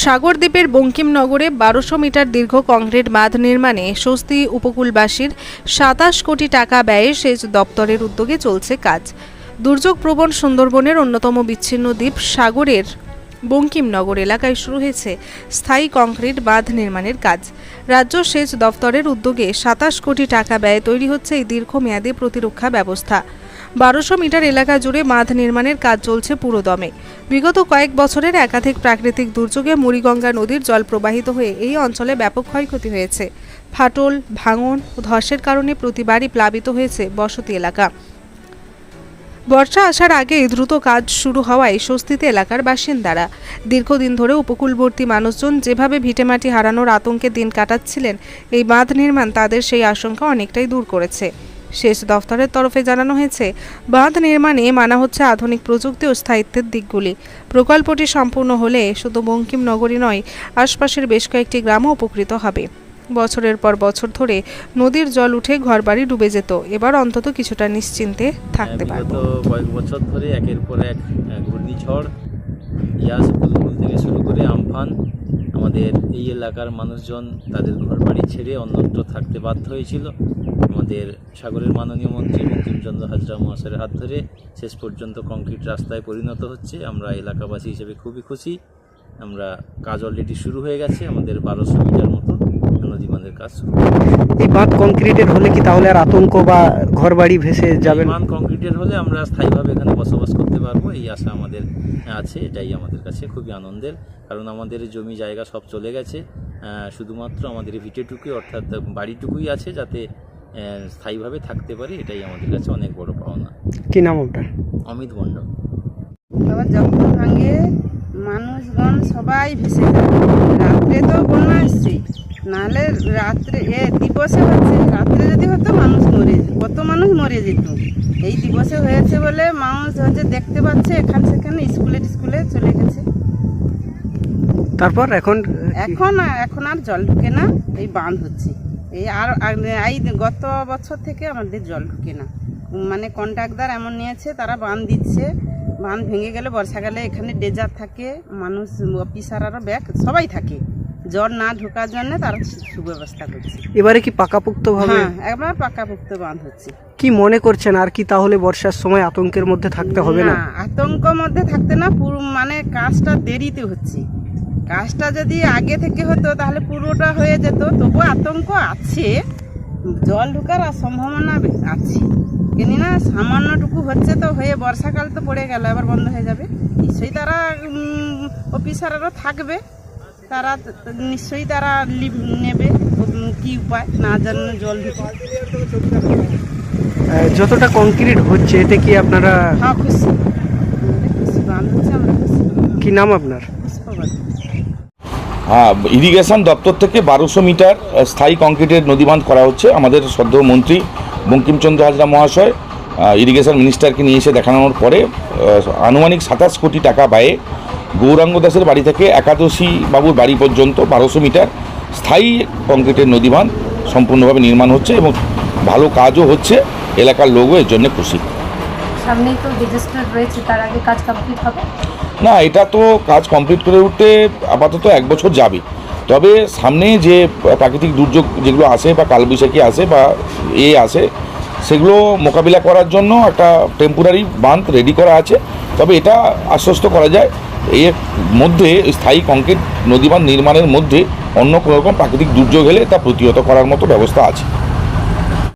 সাগরদ্বীপের বঙ্কিমনগরে বারোশো মিটার দীর্ঘ কংক্রিট বাঁধ নির্মাণে স্বস্তি উপকূলবাসীর সাতাশ কোটি টাকা ব্যয়ে সেচ দপ্তরের উদ্যোগে চলছে কাজ। দুর্যোগ প্রবণ সুন্দরবনের অন্যতম বিচ্ছিন্ন দ্বীপ সাগরের বঙ্কিমনগর এলাকায় শুরু হয়েছে স্থায়ী কংক্রিট বাঁধ নির্মাণের কাজ। রাজ্য সেচ দপ্তরের উদ্যোগে সাতাশ কোটি টাকা ব্যয়ে তৈরি হচ্ছে এই দীর্ঘমেয়াদী প্রতিরক্ষা ব্যবস্থা। বারোশো মিটার এলাকা জুড়ে বাঁধ নির্মাণের কাজ চলছে পুরোদমে বিগত কয়েক বছরের একাধিক প্রাকৃতিক দুর্যোগে মুড়িগঙ্গা নদীর জল প্রবাহিত হয়ে এই অঞ্চলে ব্যাপক ক্ষয়ক্ষতি হয়েছে। ফাটল, ভাঙন ও ধসের কারণে প্রতিবারই প্লাবিত হয়েছে বসতি এলাকা। বর্ষা আসার আগে দ্রুত কাজ শুরু হওয়ায় স্বস্তিতে এলাকার বাসিন্দারা। দীর্ঘদিন ধরে উপকূলবর্তী মানুষজন যেভাবে ভিটেমাটি হারানোর আতঙ্কে দিন কাটাচ্ছিলেন, এই বাঁধ নির্মাণ তাদের সেই আশঙ্কা অনেকটাই দূর করেছে। সেচ দফতরের তরফে জানানো হয়েছে বাঁধ নির্মাণে মানা হচ্ছে আধুনিক প্রযুক্তি ও স্থায়িত্বের দিকগুলি। প্রকল্পটি সম্পূর্ণ হলে শুধু বঙ্কিম নগরী নয় আশপাশের বেশ কয়েকটি গ্রামও উপকৃত হবে। বছরের পর বছর ধরে নদীর জল উঠে ঘরবাড়ি ডুবে যেত এবার অন্তত কিছুটা নিশ্চিন্তে থাকতে হ্যাঁ, পারব। কয়েক বছর ধরে একের পর এক ঘূর্ণিঝড় ইয়াস বুলবুল থেকে শুরু করে আমফান আমাদের এই এলাকার মানুষজন তাদের ঘরবাড়ি ছেড়ে অন্যত্র থাকতে বাধ্য হয়েছিল। আমাদের সাগরের মাননীয় মন্ত্রী বঙ্কিমচন্দ্র হাজরা মহাশয়ের হাত ধরে শেষ পর্যন্ত কংক্রিট রাস্তায় পরিণত হচ্ছে। আমরা এলাকাবাসী হিসেবে খুবই খুশি। আমরা কাজ অলরেডি শুরু হয়ে গেছে। আমাদের বারোশো মিটার মতো নদী বাঁধের কাজ শুরু এই বাঁধ কংক্রিটের হলে কি তাহলে আর আতঙ্ক বা ঘরবাড়ি ভেসে যাবে বাঁধ কংক্রিটের হলে আমরা স্থায়ীভাবে এখানে বসবাস করতে পারব। এই আশা আমাদের আছে। এটাই আমাদের কাছে খুবই আনন্দের। কারণ আমাদের জমি জায়গা সব চলে গেছে। শুধুমাত্র আমাদের ভিটেটুকুই অর্থাৎ বাড়িটুকুই আছে যাতে স্থায়ীভাবে থাকতে পারি এটাই আমাদের কাছে অনেক বড় পাওনা। কি নাম আপনার অমিত মণ্ডল। আবার যখন ভাঙে মানুষগণ সবাই ভেসে যায়। রাত্রে তো বন্যা আসছে নাহলে রাত্রে এ দিবসে হচ্ছে রাত্রে যদি হতো মানুষ মরে যেত কত মানুষ মরে যেত। এই দিবসে হয়েছে বলে মানুষ হচ্ছে দেখতে পাচ্ছে এখান সেখানে স্কুলে স্কুলে চলে গেছে। তারপর এখন এখন এখন আর জল ঢুকে না এই বাঁধ হচ্ছে। এই আর এই গত বছর থেকে আমাদের জল ঢুকে না। মানে কন্ট্রাক্টদার এমন নিয়েছে তারা বাঁধ দিচ্ছে বাঁধ ভেঙে গেলে বর্ষাকালে এখানে ডেজার থাকে মানুষ অফিসার আরও ব্যাগ সবাই থাকে। জল না ঢোকার জন্য তারা সুব্যবস্থা করছে। এবারে কি পাকাপোক্ত ভাবে হ্যাঁ একবার পাকাপোক্ত বাঁধ হচ্ছে। কি মনে করছেন আর কি তাহলে বর্ষার সময় আতঙ্কের মধ্যে থাকতে হবে না আতঙ্ক মধ্যে থাকতে না পুরো মানে কাজটা দেরিতে হচ্ছে। কাজটা যদি আগে থেকে হতো তাহলে পুরোটা হয়ে যেত। তবু আতঙ্ক আছে। জল ঢোকার সম্ভাবনা আছে। কিন্তু না সামান্যটুকু হচ্ছে তো হয়ে বর্ষাকাল তো পড়ে গেল এবার বন্ধ হয়ে যাবে। নিশ্চয়ই তারা অফিসাররা থাকবে। তারা নিশ্চয়ই তারা লিভ নেবে। কি উপায়? না জানো জল যতটা কংক্রিট হচ্ছে এতে কি আপনারা হ্যাঁ খুশি। খুশি আমরা কি নাম আপনার? হ্যাঁ ইরিগেশন দপ্তর থেকে বারোশো মিটার স্থায়ী কংক্রিটের নদীবাঁধ করা হচ্ছে। আমাদের সদ্য মন্ত্রী বঙ্কিমচন্দ্র হাজরা মহাশয় ইরিগেশন মিনিস্টারকে নিয়ে এসে দেখানোর পরে আনুমানিক সাতাশ কোটি টাকা ব্যয়ে গৌরাঙ্গ দাসের বাড়ি থেকে একাদশী বাবুর বাড়ি পর্যন্ত বারোশো মিটার স্থায়ী কংক্রিটের নদীবাঁধ সম্পূর্ণভাবে নির্মাণ হচ্ছে এবং ভালো কাজও হচ্ছে এলাকার লোকও এর জন্য খুশি। সামনেই তো রয়েছে, তার আগে কাজ কমপ্লিট হবে? না, এটা তো কাজ কমপ্লিট করে উঠতে আপাতত এক বছর যাবে। তবে সামনে যে প্রাকৃতিক দুর্যোগ যেগুলো আসে বা কালবৈশাখী আসে বা এ আসে, সেগুলো মোকাবিলা করার জন্য একটা টেম্পোরারি বাঁধ রেডি করা আছে। তবে এটা আশ্বস্ত করা যায়, এর মধ্যে স্থায়ী কংক্রিট নদীবাঁধ নির্মাণের মধ্যে অন্য কোনো রকম প্রাকৃতিক দুর্যোগ হলে তা প্রতিহত করার মতো ব্যবস্থা আছে।